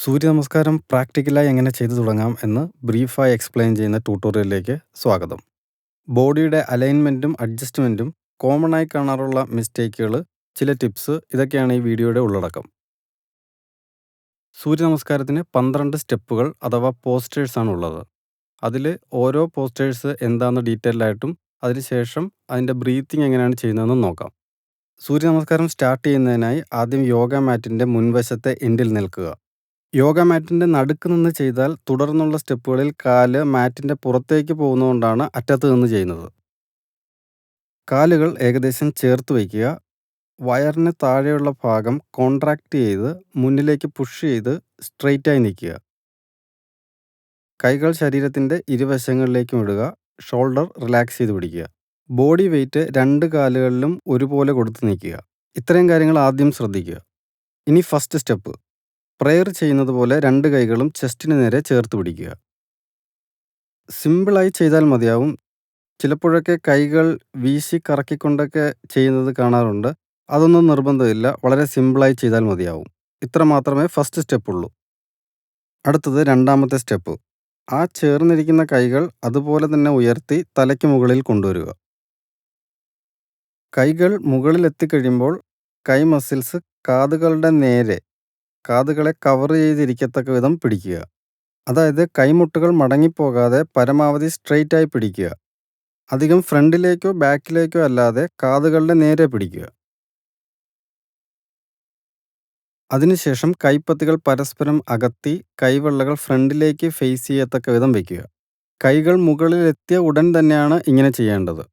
സൂര്യനമസ്കാരം പ്രാക്ടിക്കലായി എങ്ങനെ ചെയ്തു തുടങ്ങാം എന്ന് ബ്രീഫായി എക്സ്പ്ലെയിൻ ചെയ്യുന്ന ട്യൂട്ടോറിയലിലേക്ക് സ്വാഗതം. ബോഡിയുടെ അലൈൻമെന്റും അഡ്ജസ്റ്റ്മെന്റും ആയി കാണാറുള്ള മിസ്റ്റേക്കുകൾ, ചില ടിപ്സ് ഇതൊക്കെയാണ് ഈ വീഡിയോയുടെ ഉള്ളടക്കം. സൂര്യ നമസ്കാരത്തിന് 12 സ്റ്റെപ്പുകൾ അഥവാ പോസ്റ്റേഴ്സാണ് ഉള്ളത്. അതിൽ ഓരോ പോസ്റ്റേഴ്സ് എന്താണെന്ന് ഡീറ്റെയിൽ ആയിട്ടും അതിനുശേഷം അതിന്റെ ബ്രീത്തിങ് എങ്ങനെയാണ് ചെയ്യുന്നതെന്നും നോക്കാം. സൂര്യ നമസ്കാരം സ്റ്റാർട്ട് ചെയ്യുന്നതിനായി ആദ്യം യോഗ മാറ്റിന്റെ മുൻവശത്തെ എൻഡിൽ നിൽക്കുക. യോഗ മാറ്റിന്റെ നടുക്ക് നിന്ന് ചെയ്താൽ തുടർന്നുള്ള സ്റ്റെപ്പുകളിൽ കാൽ മാറ്റിന്റെ പുറത്തേക്ക് പോകുന്നതുകൊണ്ടാണ് അറ്റത്ത് നിന്ന് ചെയ്യുന്നത്. കാലുകൾ ഏകദേശം ചേർത്ത് വയ്ക്കുക. വയറിന് താഴെയുള്ള ഭാഗം കോൺട്രാക്ട് ചെയ്ത് മുന്നിലേക്ക് പുഷ് ചെയ്ത് സ്ട്രെയിറ്റായി നിൽക്കുക. കൈകൾ ശരീരത്തിന്റെ ഇരുവശങ്ങളിലേക്കും ഇടുക. ഷോൾഡർ റിലാക്സ് ചെയ്ത് പിടിക്കുക. ബോഡി വെയിറ്റ് രണ്ട് കാലുകളിലും ഒരുപോലെ കൊടുത്ത് നിൽക്കുക. ഇത്രയും കാര്യങ്ങൾ ആദ്യം ശ്രദ്ധിക്കുക. ഇനി ഫസ്റ്റ് സ്റ്റെപ്പ്. പ്രെയർ ചെയ്യുന്നത് പോലെ രണ്ട് കൈകളും ചെസ്റ്റിന് നേരെ ചേർത്ത് പിടിക്കുക. സിമ്പിളായി ചെയ്താൽ മതിയാവും. ചിലപ്പോഴൊക്കെ കൈകൾ വീശി കറക്കിക്കൊണ്ടൊക്കെ ചെയ്യുന്നത് കാണാറുണ്ട്. അതൊന്നും നിർബന്ധമില്ല. വളരെ സിമ്പിളായി ചെയ്താൽ മതിയാവും. ഇത്ര മാത്രമേ ഫസ്റ്റ് സ്റ്റെപ്പ് ഉള്ളൂ. അടുത്തത് രണ്ടാമത്തെ സ്റ്റെപ്പ്. ആ ചേർന്നിരിക്കുന്ന കൈകൾ അതുപോലെ തന്നെ ഉയർത്തി തലയ്ക്ക് മുകളിൽ കൊണ്ടുവരിക. കൈകൾ മുകളിൽ എത്തിക്കഴിയുമ്പോൾ കൈ മസിൽസ് കാതുകളുടെ നേരെ കാതുകളെ കവർ ചെയ്തിരിക്കത്തക്ക വിധം പിടിക്കുക. അതായത് കൈമുട്ടുകൾ മടങ്ങിപ്പോകാതെ പരമാവധി സ്ട്രെയിറ്റായി പിടിക്കുക. അധികം ഫ്രണ്ടിലേക്കോ ബാക്കിലേക്കോ അല്ലാതെ കാതുകളുടെ നേരെ പിടിക്കുക. അതിനുശേഷം കൈപ്പത്തികൾ പരസ്പരം അകത്തി കൈവെള്ളകൾ ഫ്രണ്ടിലേക്ക് ഫേസ് ചെയ്യത്തക്ക വിധം വയ്ക്കുക. കൈകൾ മുകളിലെത്തിയ ഉടൻ തന്നെയാണ് ഇങ്ങനെ ചെയ്യേണ്ടത്.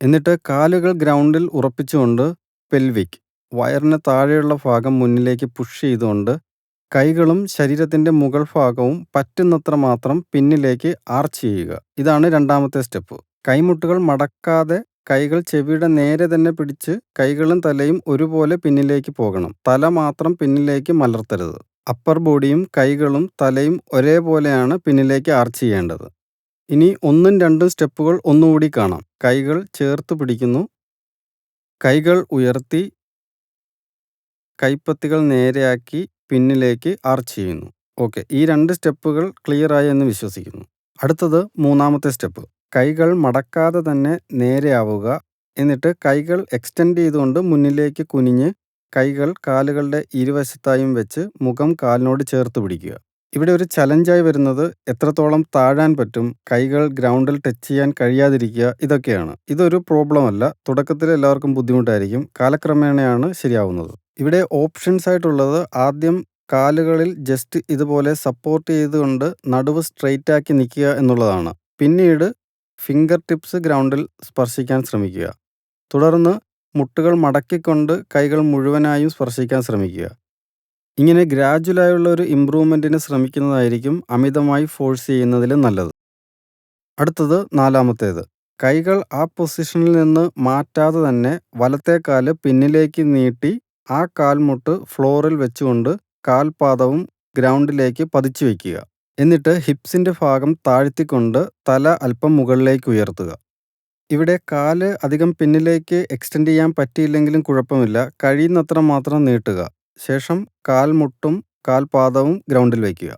എന്നിട്ട് കാലുകൾ ഗ്രൗണ്ടിൽ ഉറപ്പിച്ചുകൊണ്ട് പെൽവിക് വയറിന് താഴെയുള്ള ഭാഗം മുന്നിലേക്ക് പുഷ് ചെയ്തുകൊണ്ട് കൈകളും ശരീരത്തിന്റെ മുകൾ ഭാഗവും പറ്റുന്നത്ര മാത്രം പിന്നിലേക്ക് ആർച്ച് ചെയ്യുക. ഇതാണ് രണ്ടാമത്തെ സ്റ്റെപ്പ്. കൈമുട്ടുകൾ മടക്കാതെ കൈകൾ ചെവിയുടെ നേരെ തന്നെ പിടിച്ച് കൈകളും തലയും ഒരുപോലെ പിന്നിലേക്ക് പോകണം. തല മാത്രം പിന്നിലേക്ക് മലർത്തരുത്. അപ്പർ ബോഡിയും കൈകളും തലയും ഒരേപോലെയാണ് പിന്നിലേക്ക് ആർച്ച് ചെയ്യേണ്ടത്. ഇനി ഒന്നും രണ്ടും സ്റ്റെപ്പുകൾ ഒന്നുകൂടി കാണാം. കൈകൾ ചേർത്ത് പിടിക്കുന്നു. കൈകൾ ഉയർത്തി കൈപ്പത്തികൾ നേരെയാക്കി പിന്നിലേക്ക് ആർച്ച് ചെയ്യുന്നു. ഓക്കെ ഈ രണ്ട് സ്റ്റെപ്പുകൾ ക്ലിയർ ആയി എന്ന് വിശ്വസിക്കുന്നു. അടുത്തത് മൂന്നാമത്തെ സ്റ്റെപ്പ്. കൈകൾ മടക്കാതെ തന്നെ നേരെയാവുക. എന്നിട്ട് കൈകൾ എക്സ്റ്റെൻഡ് ചെയ്തുകൊണ്ട് മുന്നിലേക്ക് കുനിഞ്ഞ് കൈകൾ കാലുകളുടെ ഇരുവശത്തായും വെച്ച് മുഖം കാലിനോട് ചേർത്ത് പിടിക്കുക. ഇവിടെ ഒരു ചലഞ്ചായി വരുന്നത് എത്രത്തോളം താഴാൻ പറ്റും, കൈകൾ ഗ്രൗണ്ടിൽ ടച്ച് ചെയ്യാൻ കഴിയാതിരിക്കുക ഇതൊക്കെയാണ്. ഇതൊരു പ്രോബ്ലം അല്ല. തുടക്കത്തിൽ എല്ലാവർക്കും ബുദ്ധിമുട്ടായിരിക്കും. കാലക്രമേണയാണ് ശരിയാവുന്നത്. ഇവിടെ ഓപ്ഷൻസ് ആയിട്ടുള്ളത് ആദ്യം കാലുകളിൽ ജസ്റ്റ് ഇതുപോലെ സപ്പോർട്ട് ചെയ്തുകൊണ്ട് നടുവ് സ്ട്രെയിറ്റ് ആക്കി നിൽക്കുക എന്നുള്ളതാണ്. പിന്നീട് ഫിംഗർ ടിപ്സ് ഗ്രൗണ്ടിൽ സ്പർശിക്കാൻ ശ്രമിക്കുക. തുടർന്ന് മുട്ടുകൾ മടക്കിക്കൊണ്ട് കൈകൾ മുഴുവനായും സ്പർശിക്കാൻ ശ്രമിക്കുക. ഇങ്ങനെ ഗ്രാജുവലായുള്ള ഒരു ഇമ്പ്രൂവ്മെന്റിന് ശ്രമിക്കുന്നതായിരിക്കും അമിതമായി ഫോഴ്സ് ചെയ്യുന്നതിൽ നല്ലത്. അടുത്തത് നാലാമത്തേത്. കൈകൾ ആ പൊസിഷനിൽ നിന്ന് മാറ്റാതെ തന്നെ വലത്തെ പിന്നിലേക്ക് നീട്ടി ആ കാൽമുട്ട് ഫ്ലോറിൽ വെച്ചുകൊണ്ട് കാൽപാദവും ഗ്രൗണ്ടിലേക്ക് പതിച്ചു വയ്ക്കുക. എന്നിട്ട് ഹിപ്സിന്റെ ഭാഗം താഴ്ത്തിക്കൊണ്ട് തല അല്പം മുകളിലേക്ക് ഉയർത്തുക. ഇവിടെ കാൽ അധികം പിന്നിലേക്ക് എക്സ്റ്റെൻഡ് ചെയ്യാൻ പറ്റിയില്ലെങ്കിലും കുഴപ്പമില്ല. കഴിയുന്നത്ര മാത്രം നീട്ടുക. ശേഷം കാൽമുട്ടും കാൽപാദവും ഗ്രൗണ്ടിൽ വയ്ക്കുക.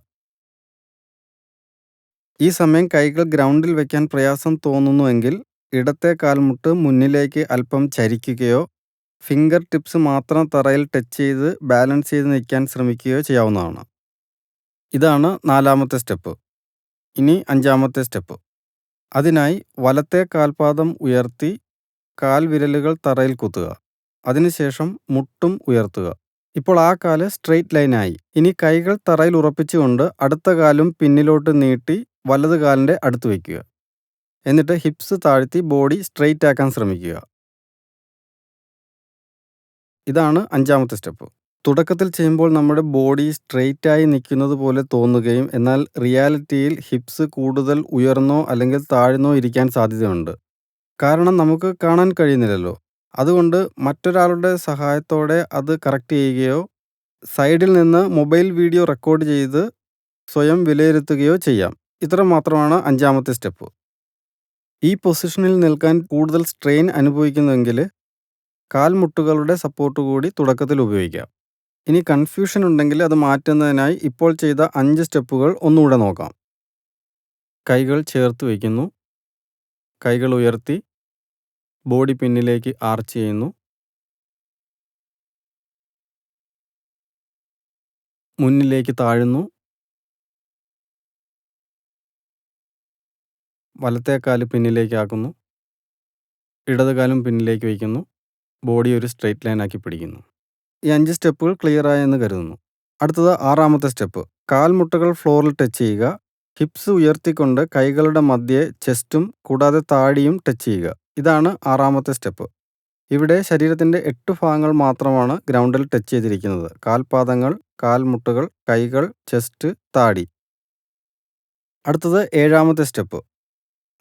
ഈ സമയം കൈകൾ ഗ്രൗണ്ടിൽ വയ്ക്കാൻ പ്രയാസം തോന്നുന്നുവെങ്കിൽ ഇടത്തെ കാൽമുട്ട് മുന്നിലേക്ക് അല്പം ചരിക്കുകയോ ഫിംഗർ ടിപ്സ് മാത്രം തറയിൽ ടച്ച് ചെയ്ത് ബാലൻസ് ചെയ്ത് നിൽക്കാൻ ശ്രമിക്കുകയോ ചെയ്യാവുന്നതാണ്. ഇതാണ് നാലാമത്തെ സ്റ്റെപ്പ്. ഇനി അഞ്ചാമത്തെ സ്റ്റെപ്പ്. അതിനായി വലത്തെ കാൽപാദം ഉയർത്തി കാൽവിരലുകൾ തറയിൽ കുത്തുക. അതിനുശേഷം മുട്ടും ഉയർത്തുക. ഇപ്പോൾ ആ കാൽ സ്ട്രെയിറ്റ് ലൈനായി ഇനി കൈകൾ തറയിൽ ഉറപ്പിച്ചുകൊണ്ട് അടുത്ത കാലും പിന്നിലോട്ട് നീട്ടി വലത് കാലിന്റെ അടുത്ത് വയ്ക്കുക. എന്നിട്ട് ഹിപ്സ് താഴ്ത്തി ബോഡി സ്ട്രെയിറ്റ് ആക്കാൻ ശ്രമിക്കുക. ഇതാണ് അഞ്ചാമത്തെ സ്റ്റെപ്പ്. തുടക്കത്തിൽ ചെയ്യുമ്പോൾ നമ്മുടെ ബോഡി സ്ട്രെയിറ്റ് ആയി നിൽക്കുന്നത് പോലെ തോന്നുകയും എന്നാൽ റിയാലിറ്റിയിൽ ഹിപ്സ് കൂടുതൽ ഉയർന്നോ അല്ലെങ്കിൽ താഴ്ന്നോ ഇരിക്കാൻ സാധ്യതയുണ്ട്. കാരണം നമുക്ക് കാണാൻ കഴിയുന്നില്ലല്ലോ. അതുകൊണ്ട് മറ്റൊരാളുടെ സഹായത്തോടെ അത് കറക്റ്റ് ചെയ്യുകയോ സൈഡിൽ നിന്ന് മൊബൈൽ വീഡിയോ റെക്കോർഡ് ചെയ്ത് സ്വയം വിലയിരുത്തുകയോ ചെയ്യാം. ഇത്ര മാത്രമാണ് അഞ്ചാമത്തെ സ്റ്റെപ്പ്. ഈ പൊസിഷനിൽ നിൽക്കാൻ കൂടുതൽ സ്ട്രെയിൻ അനുഭവിക്കുന്നുവെങ്കിൽ കാൽമുട്ടുകളുടെ സപ്പോർട്ട് കൂടി തുടക്കത്തിൽ ഉപയോഗിക്കാം. ഇനി കൺഫ്യൂഷൻ ഉണ്ടെങ്കിൽ അത് മാറ്റുന്നതിനായി ഇപ്പോൾ ചെയ്ത അഞ്ച് സ്റ്റെപ്പുകൾ ഒന്നുകൂടെ നോക്കാം. കൈകൾ ചേർത്ത് വയ്ക്കുന്നു. കൈകൾ ഉയർത്തി ബോഡി പിന്നിലേക്ക് ആർച്ച് ചെയ്യുന്നു. മുന്നിലേക്ക് താഴുന്നു. വലത്തെ കാൽ പിന്നിലേക്കാക്കുന്നു. ഇടതുകാലും പിന്നിലേക്ക് വയ്ക്കുന്നു. ബോഡി ഒരു സ്ട്രെയിറ്റ് ലൈൻ ആക്കി പിടിക്കുന്നു. ഈ അഞ്ച് സ്റ്റെപ്പുകൾ ക്ലിയർ ആയെന്ന് കരുതുന്നു. അടുത്തത് ആറാമത്തെ സ്റ്റെപ്പ്. കാൽമുട്ടുകൾ ഫ്ലോറിൽ ടച്ച് ചെയ്യുക. ഹിപ്സ് ഉയർത്തിക്കൊണ്ട് കൈകളുടെ മധ്യേ ചെസ്റ്റും കൂടാതെ താടിയും ടച്ച് ചെയ്യുക. ഇതാണ് ആറാമത്തെ സ്റ്റെപ്പ്. ഇവിടെ ശരീരത്തിന്റെ എട്ട് ഭാഗങ്ങൾ മാത്രമാണ് ഗ്രൗണ്ടിൽ ടച്ച് ചെയ്തിരിക്കുന്നത്. കാൽപാദങ്ങൾ, കാൽമുട്ടുകൾ, കൈകൾ, ചെസ്റ്റ്, താടി. അടുത്തത് ഏഴാമത്തെ സ്റ്റെപ്പ്.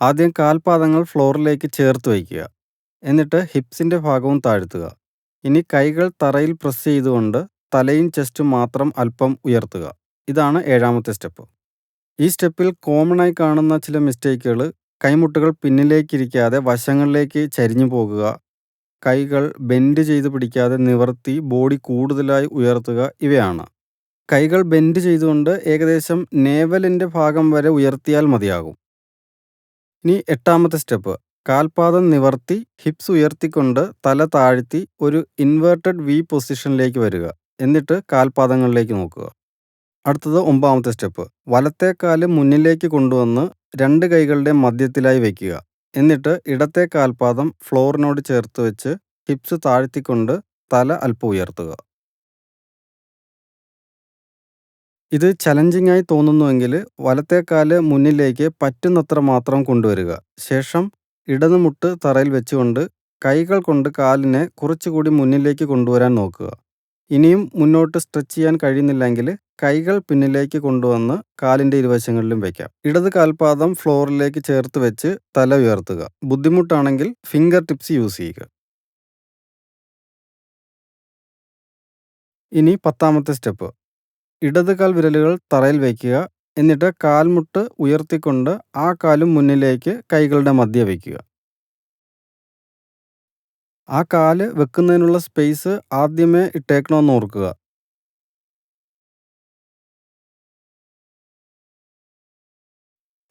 ആദ്യം കാൽപാദങ്ങൾ ഫ്ലോറിലേക്ക് ചേർത്ത് വയ്ക്കുക. എന്നിട്ട് ഹിപ്സിന്റെ ഭാഗവും താഴ്ത്തുക. ഇനി കൈകൾ തറയിൽ പ്രസ് ചെയ്തുകൊണ്ട് തലയും ചെസ്റ്റും മാത്രം അല്പം ഉയർത്തുക. ഇതാണ് ഏഴാമത്തെ സ്റ്റെപ്പ്. ഈ സ്റ്റെപ്പിൽ കോമൺ ആയി കാണുന്ന ചില മിസ്റ്റേക്കുകൾ കൈമുട്ടുകൾ പിന്നിലേക്കിരിക്കാതെ വശങ്ങളിലേക്ക് ചരിഞ്ഞു പോകുക, കൈകൾ ബെൻഡ് ചെയ്ത് പിടിക്കാതെ നിവർത്തി ബോഡി കൂടുതലായി ഉയർത്തുക ഇവയാണ്. കൈകൾ ബെൻഡ് ചെയ്തുകൊണ്ട് ഏകദേശം നേവലിന്റെ ഭാഗം വരെ ഉയർത്തിയാൽ മതിയാകും. ഇനി എട്ടാമത്തെ സ്റ്റെപ്പ്. കാൽപാദം നിവർത്തി ഹിപ്സ് ഉയർത്തിക്കൊണ്ട് തല താഴ്ത്തി ഒരു ഇൻവേർട്ടഡ് വി പൊസിഷനിലേക്ക് വരിക. എന്നിട്ട് കാൽപാദങ്ങളിലേക്ക് നോക്കുക. അടുത്തത് ഒമ്പതാമത്തെ സ്റ്റെപ്പ്. വലത്തെ കാൽ മുന്നിലേക്ക് കൊണ്ടുവന്ന് രണ്ട് കൈകളുടെ മധ്യത്തിലായി വയ്ക്കുക. എന്നിട്ട് ഇടത്തെ കാൽപാദം ഫ്ലോറിനോട് ചേർത്ത് വെച്ച് ഹിപ്സ് താഴ്ത്തിക്കൊണ്ട് തല അല്പം ഉയർത്തുക. ഇത് ചലഞ്ചിങ് ആയി തോന്നുന്നുവെങ്കിൽ വലത്തെ മുന്നിലേക്ക് പറ്റുന്നത്ര മാത്രം കൊണ്ടുവരിക. ശേഷം ഇടത് മുട്ട് തറയിൽ വെച്ചുകൊണ്ട് കൈകൾ കൊണ്ട് കാലിനെ കുറച്ചുകൂടി മുന്നിലേക്ക് കൊണ്ടുവരാൻ നോക്കുക. ഇനിയും മുന്നോട്ട് സ്ട്രെച്ച് ചെയ്യാൻ കഴിയുന്നില്ലെങ്കിൽ കൈകൾ പിന്നിലേക്ക് കൊണ്ടുവന്ന് കാലിന്റെ ഇരുവശങ്ങളിലും വയ്ക്കാം. ഇടത് കാൽപാദം ഫ്ലോറിലേക്ക് ചേർത്ത് വെച്ച് തല ഉയർത്തുക. ബുദ്ധിമുട്ടാണെങ്കിൽ ഫിംഗർ ടിപ്സ് യൂസ് ചെയ്യുക. ഇനി പത്താമത്തെ സ്റ്റെപ്പ്. ഇടത് കാൽ വിരലുകൾ തറയിൽ വയ്ക്കുക. എന്നിട്ട് കാൽമുട്ട് ഉയർത്തിക്കൊണ്ട് ആ കാലും മുന്നിലേക്ക് കൈകളുടെ മധ്യ വയ്ക്കുക. ആ കാൽ വെക്കുന്നതിനുള്ള സ്പേസ് ആദ്യമേ ഇട്ടേക്കണമെന്ന് ഓർക്കുക.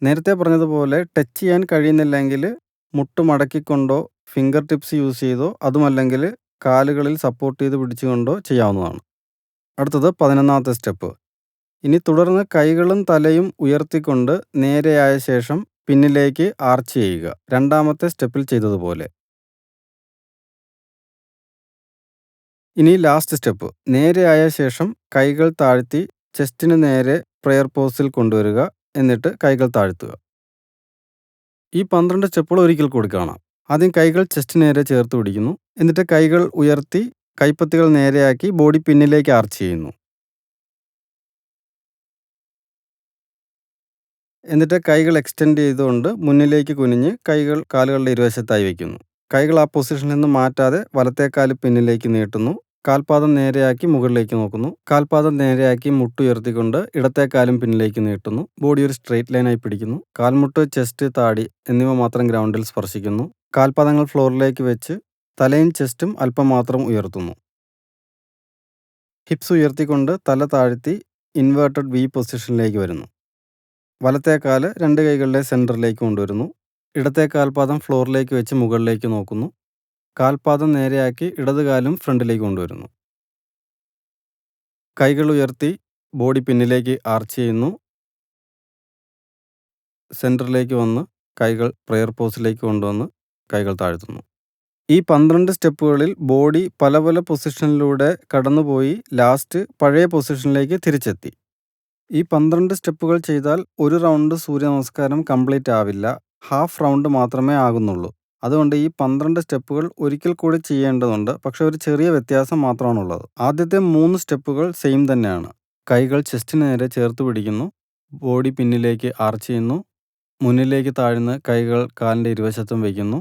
നേരത്തെ പറഞ്ഞതുപോലെ ടച്ച് ചെയ്യാൻ കഴിയുന്നില്ലെങ്കിൽ മുട്ട് മടക്കിക്കൊണ്ടോ ഫിംഗർ ടിപ്സ് യൂസ് ചെയ്തോ അതുമല്ലെങ്കിൽ കാലുകളിൽ സപ്പോർട്ട് ചെയ്ത് പിടിച്ചുകൊണ്ടോ ചെയ്യാവുന്നതാണ്. അടുത്തത് പതിനൊന്നാമത്തെ സ്റ്റെപ്പ്. ഇനി തുടർന്ന് കൈകളും തലയും ഉയർത്തിക്കൊണ്ട് നേരെയായ ശേഷം പിന്നിലേക്ക് ആർച്ച് ചെയ്യുക. രണ്ടാമത്തെ സ്റ്റെപ്പിൽ ചെയ്തതുപോലെ. ഇനി ലാസ്റ്റ് സ്റ്റെപ്പ്. നേരെയായ ശേഷം കൈകൾ താഴ്ത്തി ചെസ്റ്റിന് നേരെ പ്രെയർ പോസിൽ കൊണ്ടുവരിക. എന്നിട്ട് കൈകൾ താഴ്ത്തുക. ഈ 12 സ്റ്റെപ്പുകൾ ഒരിക്കൽ കൂടി കാണാം. ആദ്യം കൈകൾ ചെസ്റ്റ് നേരെ ചേർത്ത് പിടിക്കുന്നു. എന്നിട്ട് കൈകൾ ഉയർത്തി കൈപ്പത്തികൾ നേരെയാക്കി ബോഡി പിന്നിലേക്ക് ആർച്ച് ചെയ്യുന്നു. എന്നിട്ട് കൈകൾ എക്സ്റ്റെൻഡ് ചെയ്തുകൊണ്ട് മുന്നിലേക്ക് കുനിഞ്ഞ് കൈകൾ കാലുകളുടെ ഇരുവശത്തായി വയ്ക്കുന്നു. കൈകൾ ആ പൊസിഷനിൽ നിന്ന് മാറ്റാതെ വലത്തെ കാൽ പിന്നിലേക്ക് നീട്ടുന്നു. കാൽപാദം നേരെയാക്കി മുകളിലേക്ക് നോക്കുന്നു. കാൽപാദം നേരെയാക്കി മുട്ടുയർത്തിക്കൊണ്ട് ഇടത്തേക്കാലും കാലും പിന്നിലേക്ക് നീട്ടുന്നു. ബോഡി ഒരു സ്ട്രെയിറ്റ് ലൈനായി പിടിക്കുന്നു. കാൽമുട്ട്, ചെസ്റ്റ്, താടി എന്നിവ മാത്രം ഗ്രൗണ്ടിൽ സ്പർശിക്കുന്നു. കാൽപാദങ്ങൾ ഫ്ലോറിലേക്ക് വെച്ച് തലയും ചെസ്റ്റും അല്പം മാത്രം ഉയർത്തുന്നു. ഹിപ്സ് ഉയർത്തിക്കൊണ്ട് തല താഴ്ത്തി ഇൻവേർട്ടഡ് വി പൊസിഷനിലേക്ക് വരുന്നു. വലത്തെ കാൽ രണ്ട് കൈകളുടെ സെന്ററിലേക്ക് കൊണ്ടുവരുന്നു. ഇടത്തെ കാൽപാദം ഫ്ലോറിലേക്ക് വെച്ച് മുകളിലേക്ക് നോക്കുന്നു. കാൽപാദം നേരെയാക്കി ഇടത് കാലും ഫ്രണ്ടിലേക്ക് കൊണ്ടുവരുന്നു. കൈകൾ ഉയർത്തി ബോഡി പിന്നിലേക്ക് ആർച്ച് ചെയ്യുന്നു. സെന്ററിലേക്ക് വന്ന് കൈകൾ പ്രെയർ പോസിലേക്ക് കൊണ്ടുവന്ന് കൈകൾ താഴ്ത്തുന്നു. ഈ 12 സ്റ്റെപ്പുകളിൽ ബോഡി പല പല പൊസിഷനിലൂടെ കടന്നുപോയി ലാസ്റ്റ് പഴയ പൊസിഷനിലേക്ക് തിരിച്ചെത്തി. ഈ 12 സ്റ്റെപ്പുകൾ ചെയ്താൽ ഒരു റൗണ്ട് സൂര്യ നമസ്കാരം കംപ്ലീറ്റ് ആവില്ല. ഹാഫ് റൗണ്ട് മാത്രമേ ആകുന്നുള്ളൂ. അതുകൊണ്ട് ഈ 12 സ്റ്റെപ്പുകൾ ഒരിക്കൽ കൂടി ചെയ്യേണ്ടതുണ്ട്. പക്ഷെ ഒരു ചെറിയ വ്യത്യാസം മാത്രമാണുള്ളത്. ആദ്യത്തെ മൂന്ന് സ്റ്റെപ്പുകൾ സെയിം തന്നെയാണ്. കൈകൾ ചെസ്റ്റിന് നേരെ ചേർത്ത് പിടിക്കുന്നു. ബോഡി പിന്നിലേക്ക് ആർച്ച് ചെയ്യുന്നു. മുന്നിലേക്ക് താഴ്ന്ന് കൈകൾ കാലിന്റെ ഇരുവശത്തും വയ്ക്കുന്നു.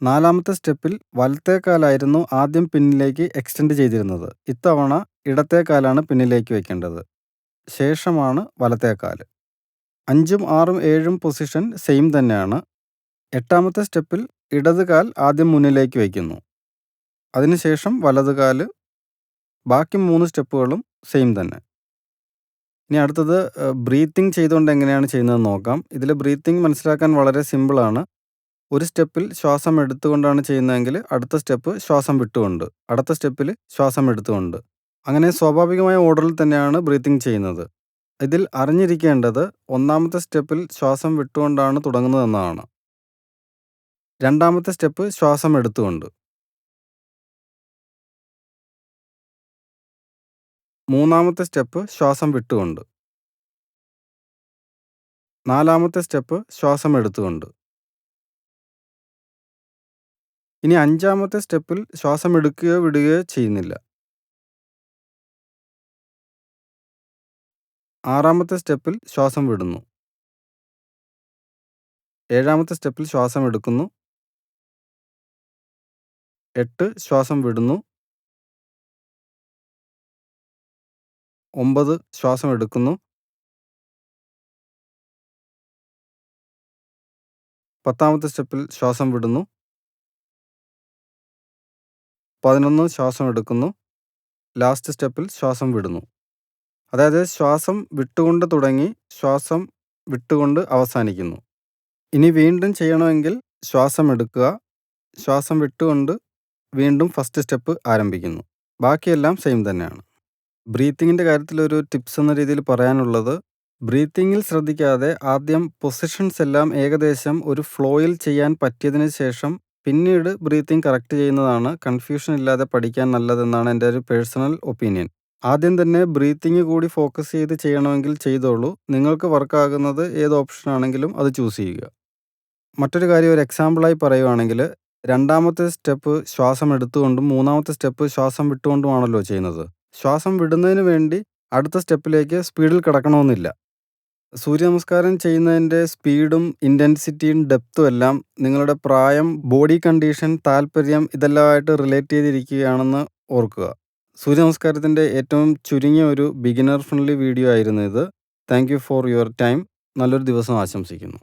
നാലാമത്തെ സ്റ്റെപ്പിൽ വലത്തെ കാലായിരുന്നു ആദ്യം പിന്നിലേക്ക് എക്സ്റ്റെൻഡ് ചെയ്തിരുന്നത്. ഇത്തവണ ഇടത്തെ കാലാണ് പിന്നിലേക്ക് വയ്ക്കേണ്ടത്. ശേഷമാണ് വലത്തെ കാൽ. അഞ്ചും ആറും ഏഴും പൊസിഷൻ സെയിം തന്നെയാണ്. എട്ടാമത്തെ സ്റ്റെപ്പിൽ ഇടത് കാൽ ആദ്യം മുന്നിലേക്ക് വയ്ക്കുന്നു. അതിനുശേഷം വലത് കാൽ ബാക്കി മൂന്ന് സ്റ്റെപ്പുകളും സെയിം തന്നെ ഇനി അടുത്തത് ബ്രീത്തിങ് ചെയ്തുകൊണ്ട് എങ്ങനെയാണ് ചെയ്യുന്നതെന്ന് നോക്കാം ഇതിൽ ബ്രീത്തിങ് മനസ്സിലാക്കാൻ വളരെ സിമ്പിളാണ് ഒരു സ്റ്റെപ്പിൽ ശ്വാസം എടുത്തുകൊണ്ടാണ് ചെയ്യുന്നതെങ്കിൽ അടുത്ത സ്റ്റെപ്പ് ശ്വാസം വിട്ടുകൊണ്ട് അടുത്ത സ്റ്റെപ്പിൽ ശ്വാസം എടുത്തുകൊണ്ട് അങ്ങനെ സ്വാഭാവികമായ ഓർഡറിൽ തന്നെയാണ് ബ്രീത്തിങ് ചെയ്യുന്നത്. ഇതിൽ അറിഞ്ഞിരിക്കേണ്ടത് ഒന്നാമത്തെ സ്റ്റെപ്പിൽ ശ്വാസം വിട്ടുകൊണ്ടാണ് തുടങ്ങുന്നതെന്നാണ്. രണ്ടാമത്തെ സ്റ്റെപ്പ് ശ്വാസം എടുത്തുകൊണ്ട്. മൂന്നാമത്തെ സ്റ്റെപ്പ് ശ്വാസം വിട്ടുകൊണ്ട്. നാലാമത്തെ സ്റ്റെപ്പ് ശ്വാസം എടുത്തുകൊണ്ട്. ഇനി അഞ്ചാമത്തെ സ്റ്റെപ്പിൽ ശ്വാസം എടുക്കുകയോ വിടുകയോ ചെയ്യുന്നില്ല. ആറാമത്തെ സ്റ്റെപ്പിൽ ശ്വാസം വിടുന്നു. ഏഴാമത്തെ സ്റ്റെപ്പിൽ ശ്വാസം എടുക്കുന്നു. എട്ട് ശ്വാസം വിടുന്നു. ഒമ്പത് ശ്വാസം എടുക്കുന്നു. പത്താമത്തെ സ്റ്റെപ്പിൽ ശ്വാസം വിടുന്നു. പതിനൊന്ന് ശ്വാസം എടുക്കുന്നു. ലാസ്റ്റ് സ്റ്റെപ്പിൽ ശ്വാസം വിടുന്നു. അതായത് ശ്വാസം വിട്ടുകൊണ്ട് തുടങ്ങി ശ്വാസം വിട്ടുകൊണ്ട് അവസാനിക്കുന്നു. ഇനി വീണ്ടും ചെയ്യണമെങ്കിൽ ശ്വാസം എടുക്കുക. ശ്വാസം വിട്ടുകൊണ്ട് വീണ്ടും ഫസ്റ്റ് സ്റ്റെപ്പ് ആരംഭിക്കുന്നു. ബാക്കിയെല്ലാം സെയിം തന്നെയാണ്. ബ്രീത്തിങ്ങിന്റെ കാര്യത്തിൽ ഒരു ടിപ്സ് എന്ന രീതിയിൽ പറയാനുള്ളത് ബ്രീത്തിങ്ങിൽ ശ്രദ്ധിക്കാതെ ആദ്യം പൊസിഷൻസ് എല്ലാം ഏകദേശം ഒരു ഫ്ലോയിൽ ചെയ്യാൻ പറ്റിയതിന് ശേഷം പിന്നീട് ബ്രീത്തിങ് കറക്റ്റ് ചെയ്യുന്നതാണ് കൺഫ്യൂഷൻ ഇല്ലാതെ പഠിക്കാൻ നല്ലതെന്നാണ് എന്റെ ഒരു പേഴ്സണൽ ഒപ്പീനിയൻ ആദ്യം തന്നെ ബ്രീത്തിങ് കൂടി ഫോക്കസ് ചെയ്ത് ചെയ്യണമെങ്കിൽ ചെയ്തോളൂ. നിങ്ങൾക്ക് വർക്കാകുന്നത് ഏത് ഓപ്ഷൻ ആണെങ്കിലും അത് ചൂസ് ചെയ്യുക. മറ്റൊരു കാര്യം ഒരു എക്സാമ്പിളായി പറയുവാണെങ്കിൽ രണ്ടാമത്തെ സ്റ്റെപ്പ് ശ്വാസം എടുത്തുകൊണ്ടും മൂന്നാമത്തെ സ്റ്റെപ്പ് ശ്വാസം വിട്ടുകൊണ്ടുമാണല്ലോ ചെയ്യുന്നത്. ശ്വാസം വിടുന്നതിന് വേണ്ടി അടുത്ത സ്റ്റെപ്പിലേക്ക് സ്പീഡിൽ കിടക്കണമെന്നില്ല. സൂര്യ നമസ്കാരം ചെയ്യുന്നതിന്റെ സ്പീഡും ഇന്റൻസിറ്റിയും ഡെപ്തും എല്ലാം നിങ്ങളുടെ പ്രായം ബോഡി കണ്ടീഷൻ താല്പര്യം ഇതെല്ലാമായിട്ട് റിലേറ്റ് ചെയ്തിരിക്കുകയാണെന്ന് ഓർക്കുക. സൂര്യ നമസ്കാരത്തിന്റെ ഏറ്റവും ചുരുങ്ങിയ ഒരു ബിഗിനർ ഫ്രണ്ട്ലി വീഡിയോ ആയിരുന്നു ഇത്. Thank you for your time നല്ലൊരു ദിവസം ആശംസിക്കുന്നു.